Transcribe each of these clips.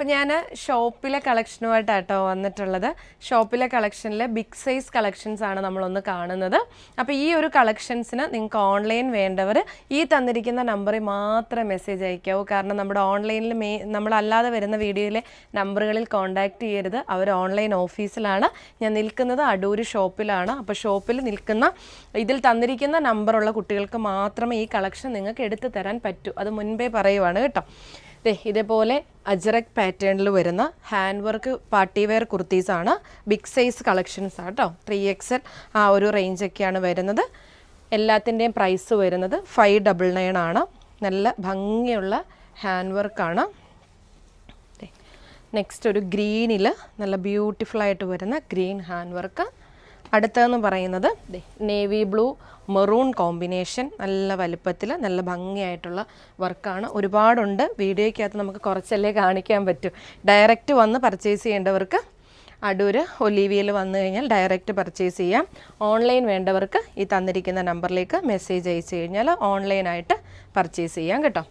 അപ്പം ഞാൻ ഷോപ്പിലെ കളക്ഷനുമായിട്ടാട്ടോ വന്നിട്ടുള്ളത്. ഷോപ്പിലെ കളക്ഷനിൽ ബിഗ് സൈസ് കളക്ഷൻസ് ആണ് നമ്മളൊന്ന് കാണുന്നത്. അപ്പോൾ ഈ ഒരു കളക്ഷൻസിന് നിങ്ങൾക്ക് ഓൺലൈൻ വേണ്ടവർ ഈ തന്നിരിക്കുന്ന നമ്പറിൽ മാത്രം മെസ്സേജ് അയക്കാവൂ. കാരണം നമ്മുടെ ഓൺലൈനിൽ മേ നമ്മളല്ലാതെ വരുന്ന വീഡിയോയിലെ നമ്പറുകളിൽ കോൺടാക്റ്റ് ചെയ്യരുത്. അവർ ഓൺലൈൻ ഓഫീസിലാണ്. ഞാൻ നിൽക്കുന്നത് അടൂർ ഷോപ്പിലാണ്. അപ്പോൾ ഷോപ്പിൽ നിൽക്കുന്ന ഇതിൽ തന്നിരിക്കുന്ന നമ്പറുള്ള കുട്ടികൾക്ക് മാത്രമേ ഈ കളക്ഷൻ നിങ്ങൾക്ക് എടുത്തു തരാൻ പറ്റൂ. അത് മുൻപേ പറയുവാണ് കേട്ടോ. ദേ ഇതേപോലെ അജറക് പാറ്റേണിൽ വരുന്ന ഹാൻഡ് വർക്ക് പാർട്ടി വെയർ കുർത്തീസാണ്. ബിഗ് സൈസ് കളക്ഷൻസ് ആണ് കേട്ടോ ത്രീ എക്സൽ ആ ഒരു റേഞ്ചൊക്കെയാണ് വരുന്നത്. എല്ലാത്തിന്റെയും പ്രൈസ് വരുന്നത് ഫൈവ് ഡബിൾ നയൻ ആണ്. നല്ല ഭംഗിയുള്ള ഹാൻഡ് വർക്കാണ് നെക്സ്റ്റ് ഒരു ഗ്രീനിൽ നല്ല ബ്യൂട്ടിഫുൾ ആയിട്ട് വരുന്ന ഗ്രീൻ ഹാൻഡ് വർക്ക് അടുത്തതെന്ന് പറയുന്നത് നേവി ബ്ലൂ മെറൂൺ കോമ്പിനേഷൻ നല്ല വലുപ്പത്തിൽ നല്ല ഭംഗിയായിട്ടുള്ള വർക്കാണ്. ഒരുപാടുണ്ട്. വീഡിയോയ്ക്കകത്ത് നമുക്ക് കുറച്ചല്ലേ കാണിക്കാൻ പറ്റൂ. ഡയറക്റ്റ് വന്ന് പർച്ചേസ് ചെയ്യേണ്ടവർക്ക് അടൂർ ഒലീവിയയിൽ വന്നു കഴിഞ്ഞാൽ ഡയറക്റ്റ് പർച്ചേസ് ചെയ്യാം. ഓൺലൈൻ വേണ്ടവർക്ക് ഈ തന്നിരിക്കുന്ന നമ്പറിലേക്ക് മെസ്സേജ് അയച്ചു കഴിഞ്ഞാൽ ഓൺലൈനായിട്ട് പർച്ചേസ് ചെയ്യാം കേട്ടോ.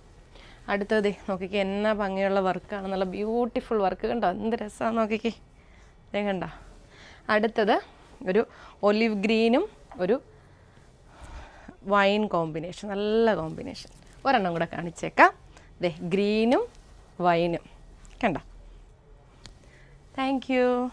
അടുത്തത് നോക്കിക്കേ എന്നാ ഭംഗിയുള്ള വർക്കാണ്. നല്ല ബ്യൂട്ടിഫുൾ വർക്ക് കണ്ടോ? എന്ത് രസമാണ് നോക്കിക്കേ. കണ്ടോ? അടുത്തത് ഒരു ഒലിവ് ഗ്രീനും ഒരു വൈൻ കോമ്പിനേഷൻ നല്ല കോമ്പിനേഷൻ ഒരെണ്ണം കൂടെ കാണിച്ചേക്കാം. ദേ ഗ്രീനും വൈനും കണ്ട? Thank you